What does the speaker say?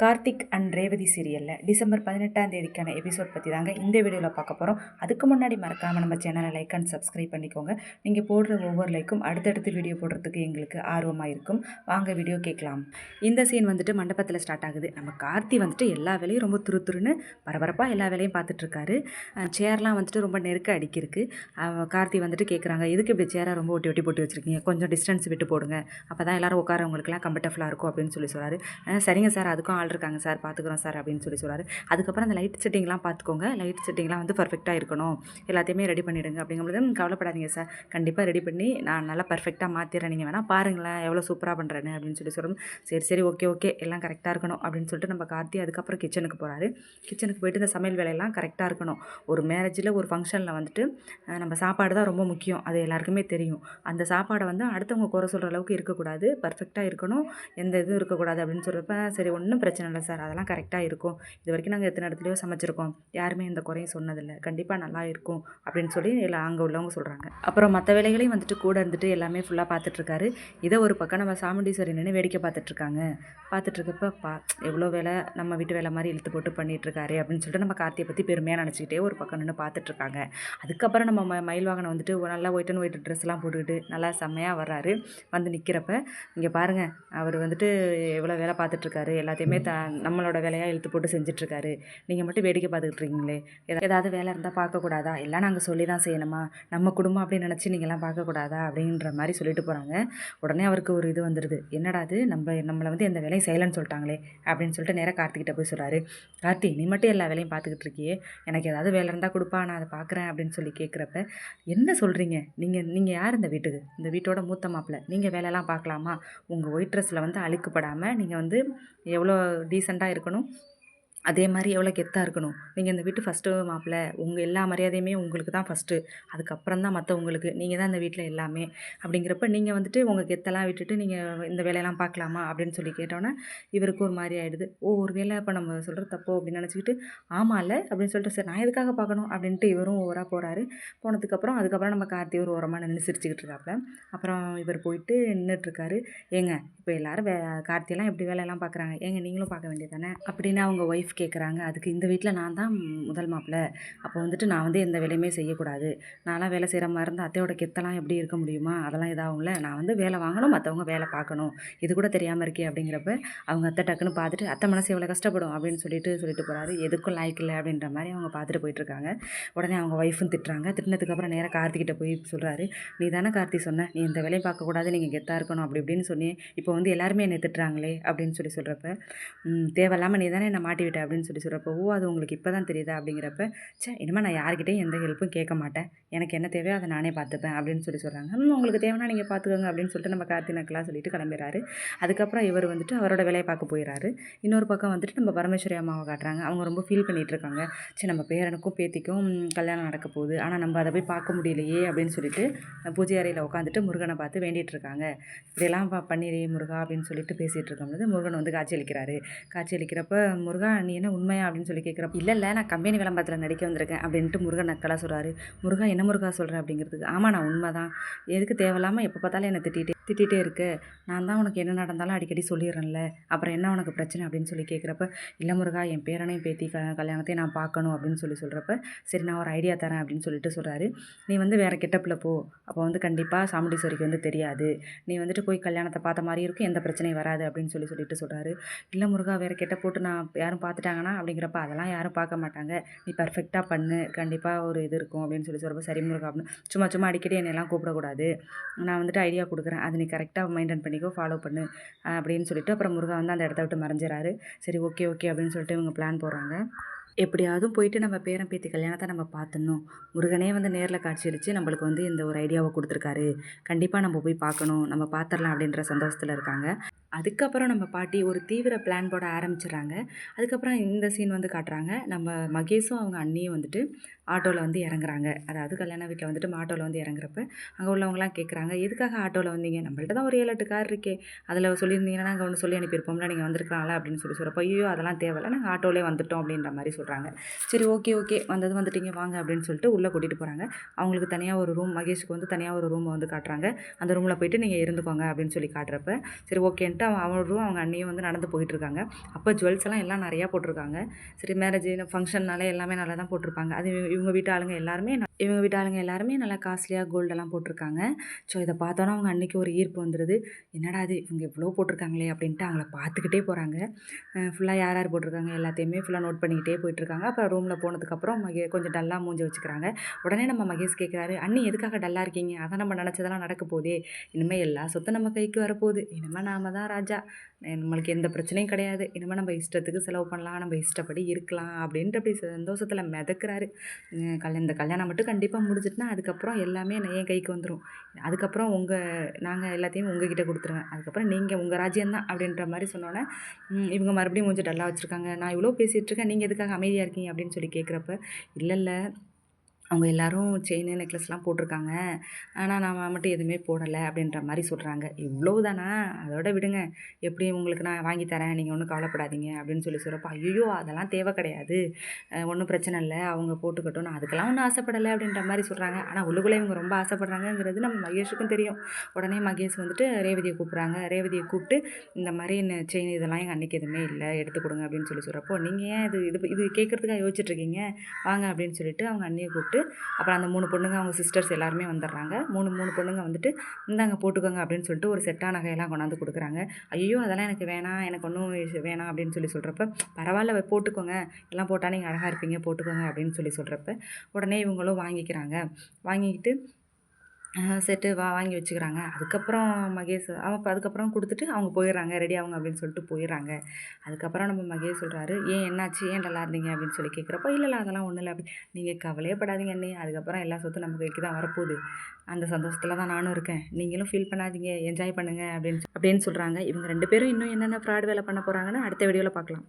Karthik and Revathi சீரியலில் December பதினெட்டாம் தேதிக்கான episode பற்றி தாங்க இந்த வீடியோவில் பார்க்க போகிறோம் அதுக்கு முன்னாடி மறக்காமல் நம்ம சேனலை லைக் அண்ட் சப்ஸ்கிரைப் பண்ணிக்கோங்க. நீங்கள் போடுற ஒவ்வொரு லைக்கும் அடுத்தடுத்து வீடியோ போடுறதுக்கு எங்களுக்கு ஆர்வமாக இருக்கும். வாங்க வீடியோ கேட்கலாம். இந்த சீன் வந்துட்டு மண்டபத்தில் ஸ்டார்ட் ஆகுது. நம்ம கார்த்தி வந்துட்டு எல்லா வேலையும் ரொம்ப துரு துருன்னு பரபரப்பாக எல்லா வேலையும் பார்த்துட்ருக்காரு சேர்லாம் வந்துட்டு ரொம்ப நெருக்க அடிக்கிருக்கு. கார்த்தி வந்துட்டு கேட்குறாங்க எதுக்கு இப்படி சேராக ரொம்ப ஒட்டி ஒட்டி போட்டு வச்சுருக்கீங்க? கொஞ்சம் டிஸ்டன்ஸ் விட்டு போடுங்க. அப்போ தான் எல்லோரும் உட்காரவங்களுக்குலாம் கம்ஃபர்டபுளாக இருக்கும் அப்படின்னு சொல்லி சொல்கிறாரு சரிங்க சார் அதுக்கும் ஆள் இருக்காங்க சார் பார்த்துக்குறோம் சார் அப்படின்னு சொல்லி சொல்கிறாரு அதுக்கப்புறம் அந்த லைட் செட்டிங்லாம் பார்த்துக்கோங்க லைட் செட்டிங்லாம் வந்து பர்ஃபெக்டாக இருக்கணும். எல்லாத்தையுமே ரெடி பண்ணிவிடுங்க அப்படிங்கும்போது கவலைப்படாதீங்க சார். கண்டிப்பாக ரெடி பண்ணி நான் நல்லா பர்ஃபெக்டாக மாற்றிடுறேன் நீங்கள் வேணால் பாருங்களேன் எவ்வளோ சூப்பராக பண்ணுறேன்னு அப்படின்னு சொல்லி சொல்லும். சரி சரி ஓகே ஓகே எல்லாம் கரெக்டாக இருக்கணும் அப்படின்னு சொல்லிட்டு நம்ம கார்த்தி அதுக்கப்புறம் கிச்சனுக்கு போகிறாரு கிச்சனுக்கு போயிட்டு இந்த சமையல் வேலையெல்லாம் கரெக்டாக இருக்கணும். ஒரு மேரேஜில் ஒரு ஃபங்க்ஷனில் வந்துட்டு நம்ம சாப்பாடு தான் ரொம்ப முக்கியம். அது எல்லாருக்குமே தெரியும். அந்த சாப்பாடை வந்து அடுத்தவங்க குறை சொல்கிற அளவுக்கு இருக்கக்கூடாது. பர்ஃபெக்டாக இருக்கணும். எந்த இதுவும் இருக்கக்கூடாது அப்படின்னு சொல்கிறப்ப சரி ஒன்றும் பிரச்சனை பிரச்சனை இல்லை சார். அதெல்லாம் கரெக்டாக இருக்கும். இது வரைக்கும் நாங்கள் எத்தனை இடத்துலையோ சமைச்சிருக்கோம். யாருமே எந்த குறையும் சொன்னதில்லை. கண்டிப்பாக நல்லா இருக்கும் அப்படின்னு சொல்லி எல்லாம் அங்கே உள்ளவங்க சொல்கிறாங்க அப்புறம் மற்ற வேலைகளையும் வந்துட்டு கூட இருந்துட்டு எல்லாமே ஃபுல்லாக பார்த்துட்ருக்காரு இதை ஒரு பக்கம் நம்ம சாமுண்டீஸ்வரி நின்று வேடிக்கை பார்த்துட்ருக்காங்க பார்த்துட்ருக்கப்ப பா எவ்வளோ வேலை நம்ம வீட்டு வேலை மாதிரி இழுத்து போட்டு பண்ணிகிட்ருக்காரு அப்படின்னு சொல்லிட்டு நம்ம கார்த்தியை பற்றி பெருமையாக நினச்சிக்கிட்டே ஒரு பக்கம் நின்று பார்த்துட்ருக்காங்க அதுக்கப்புறம் நம்ம ம மயில் வாகனம் வந்துட்டு ஒரு நல்லா ஒயிட் அண்ட் ஒயிட் ட்ரெஸ்லாம் போட்டுக்கிட்டு நல்லா செம்மையாக வர்றாரு. வந்து நிற்கிறப்ப இங்கே பாருங்கள் அவர் வந்துட்டு எவ்வளோ வேலை பார்த்துட்ருக்காரு எல்லாத்தையுமே த நம்மளோட வேலையாக இழுத்து போட்டு செஞ்சிட்ருக்காரு. நீங்கள் மட்டும் வேடிக்கை பார்த்துக்கிட்டு இருக்கீங்களே ஏதாவது வேலை இருந்தால் பார்க்கக்கூடாதா எல்லாம் நாங்கள் சொல்லி தான் செய்யணுமா? நம்ம குடும்பம் அப்படின்னு நினச்சி நீங்கள்லாம் பார்க்கக்கூடாதா அப்படின்ற மாதிரி சொல்லிட்டு போகிறாங்க உடனே அவருக்கு ஒரு இது வந்துடுது என்னடாது நம்ம நம்மளை வந்து எந்த வேலையும் செய்யலைன்னு சொல்லிட்டாங்களே அப்படின்னு சொல்லிட்டு நேராக கார்த்திகிட்ட போய் சொல்கிறாரு கார்த்தி நீ மட்டும் எல்லா வேலையும் பார்த்துக்கிட்டு இருக்கியே எனக்கு ஏதாவது வேலை இருந்தால் கொடுப்பா நான் அதை பார்க்குறேன் அப்படின்னு சொல்லி கேட்குறப்ப என்ன சொல்கிறீங்க நீங்கள் நீங்கள் யார் இந்த வீட்டுக்கு? இந்த வீட்டோட மூத்த மாப்பிள்ளை. நீங்கள் வேலையெல்லாம் பார்க்கலாமா? உங்கள் ஒயிட் ட்ரெஸ்ஸில் வந்து அழுக்குப்படாமல் நீங்கள் வந்து எவ்வளோ டீசெண்டாக இருக்கணும். அதே மாதிரி எவ்வளோ கெத்தாக இருக்கணும். நீங்கள் இந்த வீட்டு ஃபஸ்ட்டு மாப்பிள்ளை உங்கள் எல்லா மரியாதையுமே உங்களுக்கு தான் ஃபஸ்ட்டு அதுக்கப்புறம் தான் மற்றவங்களுக்கு நீங்கள் தான் இந்த வீட்டில் எல்லாமே. அப்படிங்கிறப்ப நீங்கள் வந்துட்டு உங்கள் கெத்தெல்லாம் விட்டுட்டு நீங்கள் இந்த வேலையெல்லாம் பார்க்கலாமா? அப்படின்னு சொல்லி கேட்டோன்னே இவருக்கு ஒரு மாதிரி ஆகிடுது ஓ ஒரு வேலை இப்போ நம்ம சொல்கிற தப்போ? அப்படின்னு நினச்சிக்கிட்டு ஆமாம்ல அப்படின்னு சொல்லிட்டு சரி நான் எதுக்காக பார்க்கணும்? அப்படின்ட்டு இவரும் ஓவராக போகிறாரு போனதுக்கப்புறம் அதுக்கப்புறம் நம்ம கார்த்தி ஒரு ஓரமாக நின்று சிரிச்சுக்கிட்டு இருக்காப்புல அப்புறம் இவர் போயிட்டு நின்றுட்டுருக்காரு ஏங்க இப்போ எல்லாரும் வே கார்த்தியெல்லாம் எப்படி வேலையெல்லாம் பார்க்குறாங்க? ஏங்க நீங்களும் பார்க்க வேண்டியதானே அப்படின்னு அவங்க ஒய்ஃப் கேட்குறாங்க. அதுக்கு இந்த வீட்டில் நான் தான் முதல் மாப்பிள்ளை அப்போ வந்துட்டு நான் வந்து எந்த வேலையுமே செய்யக்கூடாது. நான்லாம் வேலை செய்கிற மாதிரி இருந்தால் அத்தையோட கெத்தெல்லாம் எப்படி இருக்க முடியுமா? அதெல்லாம் இதாகும்ல நான் வந்து வேலை வாங்கணும் மற்றவங்க வேலை பார்க்கணும். இது கூட தெரியாமல் இருக்கே அப்படிங்கிறப்ப அவங்க அத்தை டக்குன்னு பார்த்துட்டு அத்தை மனசு எவ்வளோ கஷ்டப்படும் அப்படின்னு சொல்லிட்டு சொல்லிட்டு போகிறாரு எதுக்கும் லாய்க்கு இல்லை அப்படின்ற மாதிரி அவங்க பார்த்துட்டு போயிட்டுருக்காங்க உடனே அவங்க ஒய்ஃபும் திட்டுறாங்க. திட்டினதுக்கப்புறம் நேராக கார்த்திகிட்ட போய் சொல்கிறாரு நீ தானே கார்த்தி சொன்ன? நீ இந்த வேலையை பார்க்கக்கூடாது நீங்கள் கெத்தாக இருக்கணும். அப்படி இப்படின்னு சொன்னி இப்போ வந்து எல்லாருமே என்னை திட்டுறாங்களே அப்படின்னு சொல்லி சொல்கிறப்ப தேவையில்லாமல் நீ தானே என்னை மாட்டி விட்ட அப்படின்னு சொல்லி சொல்கிறப்போ ஓ அது உங்களுக்கு இப்போ தான் தெரியுதா? அப்படிங்கிறப்ப ச்சே இனிமேல் நான் யார்கிட்டையும் எந்த ஹெல்ப்பும் கேட்க மாட்டேன். எனக்கு என்ன தேவையோ அதை நானே பார்த்துப்பேன். அப்படின்னு சொல்லி சொல்கிறாங்க உங்களுக்கு தேவைன்னா நீங்கள் பார்த்துக்கோங்க அப்படின்னு சொல்லிட்டு நம்ம கார்த்தி நக்கெல்லாம் சொல்லிட்டு கிளம்பிடுறாரு அதுக்கப்புறம் இவர் வந்துட்டு அவரோட வேலையை பார்க்க போயிடுறாரு இன்னொரு பக்கம் வந்துட்டு நம்ம பரமேஸ்வரி அம்மாவை காட்டுறாங்க. அவங்க ரொம்ப ஃபீல் பண்ணிகிட்ருக்காங்க இருக்காங்க. சரி நம்ம பேரனுக்கும் பேத்திக்கும் கல்யாணம் நடக்க போகுது. ஆனால் நம்ம அதை போய் பார்க்க முடியலையே அப்படின்னு சொல்லிட்டு பூஜை அறையில் உட்காந்துட்டு முருகனை பார்த்து வேண்டிகிட்டு இருக்காங்க. இதெல்லாம் பண்ணிடு முருகா அப்படின்னு சொல்லிட்டு பேசிகிட்டு இருக்கும்போது முருகன் வந்து காட்சி அளிக்கிறாரு. காட்சி அளிக்கிறப்ப முருகா நீ என்ன உண்மையா அப்படின்னு சொல்லி கேட்குறப்ப இல்லை இல்லை நான் கம்பெனி விளம்பரத்தில் நடிக்க வந்திருக்கேன் அப்படின்ட்டு முருகன் நக்கலாக சொல்கிறாரு முருகா என்ன முருகா சொல்கிறேன் அப்படிங்கிறதுக்கு ஆமாம் நான் உண்மை தான் எதுக்கு தேவையில்லாமல் எப்போ பார்த்தாலும் என்னை திட்டிகிட்டே திட்டிகிட்டே இருக்கு. நான் தான் உனக்கு என்ன நடந்தாலும் அடிக்கடி சொல்லிடுறேன்ல. அப்புறம் என்ன உனக்கு பிரச்சனை அப்படின்னு சொல்லி கேட்குறப்ப இல்லை முருகா என் பேரனையும் பேத்தி க கல்யாணத்தையும் நான் பார்க்கணும் அப்படின்னு சொல்லி சொல்கிறப்ப சரி நான் ஒரு ஐடியா தரேன் அப்படின்னு சொல்லிட்டு சொல்கிறாரு நீ வந்து வேறு கெட்டப்பில் போ. அப்போ வந்து கண்டிப்பாக சாமுண்டீஸ்வரிக்கு வந்து தெரியாது. நீ வந்துட்டு போய் கல்யாணத்தை பார்த்த மாதிரி இருக்கும். எந்த பிரச்சனையும் வராது அப்படின்னு சொல்லி சொல்லிட்டு சொல்கிறாரு இல்லை முருகா வேறு கெட்ட போட்டு நான் யாரும் பார்த்துட்டாங்கன்னா அப்படிங்கிறப்ப அதெல்லாம் யாரும் பார்க்க மாட்டாங்க. நீ பர்ஃபெக்டாக பண்ணு. கண்டிப்பாக ஒரு இது இருக்கும் அப்படின்னு சொல்லி சொல்கிறப்ப சரி முருகா அப்படின்னு சும்மா சும்மா அடிக்கடி என்னையெல்லாம் கூப்பிடக்கூடாது. நான் வந்துட்டு ஐடியா கொடுக்குறேன். அது நீ கரெக்டாக மெயின்டைன் பண்ணிக்கோ ஃபாலோ பண்ணு அப்படின்னு சொல்லிட்டு அப்புறம் முருகா வந்து அந்த இடத்த விட்டு மறைஞ்சிறாரு. சரி ஓகே ஓகே அப்படின்னு சொல்லிட்டு இவங்க பிளான் போடுறாங்க. எப்படியாவது போயிட்டு நம்ம பேரன் பேத்தி கல்யாணத்தை நம்ம பார்த்துடணும். முருகனே வந்து நேரில் காட்சியளித்து நம்மளுக்கு வந்து இந்த ஒரு ஐடியாவை கொடுத்துருக்காரு. கண்டிப்பாக நம்ம போய் பார்க்கணும் நம்ம பார்த்துடலாம் அப்படின்ற சந்தோஷத்தில் இருக்காங்க. அதுக்கப்புறம் நம்ம பாட்டி ஒரு தீவிர பிளான் போட ஆரம்பிச்சிடுறாங்க. அதுக்கப்புறம் இந்த சீன் வந்து காட்டுறாங்க. நம்ம மகேஷும் அவங்க அண்ணியும் வந்துட்டு ஆட்டோவில் வந்து இறங்குறாங்க. அதாவது கல்யாண வீட்டில் வந்துட்டு ஆட்டோவில் வந்து இறங்குறப்ப அங்கே உள்ளவங்களாம் கேட்குறாங்க எதுக்காக ஆட்டோவில் வந்தீங்க? நம்மள்ட்ட தான் ஒரு ஏழு எட்டு கார் இருக்கே. அதில் சொல்லியிருந்தீங்கன்னா நாங்கள் ஒன்று சொல்லி அனுப்பியிருப்போம்ல நீங்கள் வந்திருக்கலாம்ல அப்படின்னு சொல்லி சொல்கிறப்ப ஐயோ அதெல்லாம் தேவையில்ல. நாங்கள் ஆட்டோவிலே வந்துட்டோம் அப்படின்ற மாதிரி சொல்கிறாங்க சரி ஓகே ஓகே வந்தது வந்துட்டீங்க. வாங்க அப்படின்னு சொல்லிட்டு உள்ளே கூட்டிகிட்டு போகிறாங்க அவங்களுக்கு தனியாக ஒரு ரூம் மகேஷுக்கு வந்து தனியாக ஒரு ரூமை வந்து காட்டுறாங்க. அந்த ரூமில் போயிட்டு நீங்கள் இருந்துக்கோங்க அப்படின்னு சொல்லி காட்டுறப்ப சரி ஓகேன்ட்டு கரெக்டாக அவரும் அவங்க அண்ணியும் வந்து நடந்து போயிட்டுருக்காங்க. அப்போ ஜுவல்ஸ் எல்லாம் எல்லாம் நிறையா போட்டிருக்காங்க. சரி மேரேஜ் ஃபங்க்ஷன்னாலே எல்லாமே நல்லா தான் போட்டிருப்பாங்க. அது இவங்க- வீட்டு ஆளுங்க எல்லாருமே ந- இவங்க வீட்டு ஆளுங்க எல்லாருமே நல்லா காஸ்ட்லியாக கோல்டெல்லாம் போட்டிருக்காங்க. ஸோ இதை பார்த்தோன்னா அவங்க அன்னைக்கு ஒரு ஈர்ப்பு வந்துடுது என்னடா இது இவங்க இவ்வளோ போட்டிருக்காங்களே அப்படின்ட்டு அவங்கள பார்த்துக்கிட்டே போகிறாங்க ஃபுல்லாக யார் யார் போட்டிருக்காங்க எல்லாத்தையுமே ஃபுல்லாக நோட் பண்ணிக்கிட்டே போயிட்டுருக்காங்க. அப்புறம் ரூமில் போனதுக்கப்புறம் மகே கொஞ்சம் டல்லாக மூஞ்சி வச்சுக்கிறாங்க. உடனே நம்ம மகேஷ் கேட்குறாரு அண்ணி எதுக்காக டல்லாக இருக்கீங்க? அதான் நம்ம நினச்சதெல்லாம் நடக்க போதே. இனிமேல் எல்லா சொத்தும் நம்ம கைக்கு வரப்போகுது. இனிமேல் நாம தான் ராஜா. நம்மளுக்கு எந்த பிரச்சனையும் கிடையாது. இனிமேல் நம்ம இஷ்டத்துக்கு செலவு பண்ணலாம். நம்ம இஷ்டப்படி இருக்கலாம் அப்படின்ட்டு அப்படி சந்தோஷத்தில் மிதக்கிறாரு. கல் கல்யாணம் இந்த கல்யாணம் மட்டும் கண்டிப்பாக முடிஞ்சிட்டுனா அதுக்கப்புறம் எல்லாமே நான் என் கைக்கு வந்துடும் அதுக்கப்புறம் உங்கள் நாங்கள் எல்லாத்தையும் உங்ககிட்ட கொடுத்துருவேன். அதுக்கப்புறம் நீங்கள் உங்கள் ராஜ்யம்தான் அப்படின்ற மாதிரி சொன்னோன்னே இவங்க மறுபடியும் கொஞ்சம் டல்லாக வச்சுருக்காங்க. நான் இவ்வளோ பேசிகிட்டு இருக்கேன். நீங்கள் எதுக்காக அமைதியாக இருக்கீங்க அப்படின்னு சொல்லி கேட்குறப்ப இல்லை இல்லை. அவங்க எல்லாரும் செயின் நெக்லஸ்லாம் போட்டிருக்காங்க. ஆனால் நான் மட்டும் எதுவுமே போடலை அப்படின்ற மாதிரி சொல்கிறாங்க இவ்வளோ தானா அதோட விடுங்க. எப்படி உங்களுக்கு நான் வாங்கி தரேன்? நீங்கள் ஒன்றும் கவலைப்படாதீங்க அப்படின்னு சொல்லி சொல்கிறப்ப ஐயோ அதெல்லாம் தேவை கிடையாது. ஒன்றும் பிரச்சனை இல்லை. அவங்க போட்டுக்கட்டும். நான் அதுக்கெல்லாம் ஒன்றும் ஆசைப்படலை அப்படின்ற மாதிரி சொல்கிறாங்க ஆனால் உள்ளுக்குள்ளே இவங்க ரொம்ப ஆசைப்படுறாங்கங்கிறது நம்ம மகேஷுக்கும் தெரியும். உடனே மகேஷ் வந்துட்டு ரேவதியை கூப்பிட்றாங்க. ரேவதியை கூப்பிட்டு இந்த மாதிரி செயின் இதெல்லாம் எங்கள் அன்னைக்கு எதுவுமே இல்லை. எடுத்து கொடுங்க. அப்படின்னு சொல்லி சொல்கிறப்போ நீங்கள் ஏன் இது இது இது கேட்குறதுக்காக யோசிச்சுட்ருக்கீங்க வாங்க. அப்படின்னு சொல்லிட்டு அவங்க அண்ணியை கூப்பிட்டு அப்புறம் அந்த மூணு பொண்ணுங்க அவங்க சிஸ்டர்ஸ் எல்லாருமே வந்துடுறாங்க. மூணு மூணு பொண்ணுங்க வந்துட்டு இந்தாங்க போட்டுக்கோங்க அப்படின்னு சொல்லிட்டு ஒரு செட்டான நகையெல்லாம் கொண்டாந்து கொடுக்குறாங்க. ஐயோ அதெல்லாம் எனக்கு வேணாம் எனக்கு ஒன்றும் வேணாம் அப்படின்னு சொல்லி சொல்கிறப்ப பரவாயில்ல போட்டுக்கோங்க. எல்லாம் போட்டால் நீங்கள் அழகாக இருப்பீங்க போட்டுக்கோங்க அப்படின்னு சொல்லி சொல்கிறப்ப உடனே இவங்களும் வாங்கிக்கிறாங்க. வாங்கிக்கிட்டு செட்டு வா வாங்கி வச்சுக்கிறாங்க. அதுக்கப்புறம் மகேஷ் அவன் அதுக்கப்புறம் கொடுத்துட்டு அவங்க போயிடுறாங்க ரெடி ஆகுங்க அப்படின்னு சொல்லிட்டு போயிடுறாங்க. அதுக்கப்புறம் நம்ம மகேஷ் சொல்கிறாரு ஏன் என்னாச்சு? ஏன் நல்லா இருந்தீங்க? அப்படின்னு சொல்லி கேட்குறப்போ இல்லை இல்லை அதெல்லாம் ஒன்றும் இல்லை அப்படி நீங்கள் கவலையே படாதீங்க அண்ணி. அதுக்கப்புறம் எல்லா சொத்தும் நம்ம கைக்கு தான் வரப்போகுது. அந்த சந்தோஷத்தில் தான் நானும் இருக்கேன். நீங்களும் ஃபீல் பண்ணாதீங்க. என்ஜாய் பண்ணுங்கள் அப்படின்னு அப்படின்னு சொல்கிறாங்க இவங்க ரெண்டு பேரும் இன்னும் என்னென்ன ஃப்ராட் வேலை பண்ண போகிறாங்கன்னு அடுத்த வீடியோவில் பார்க்கலாம்.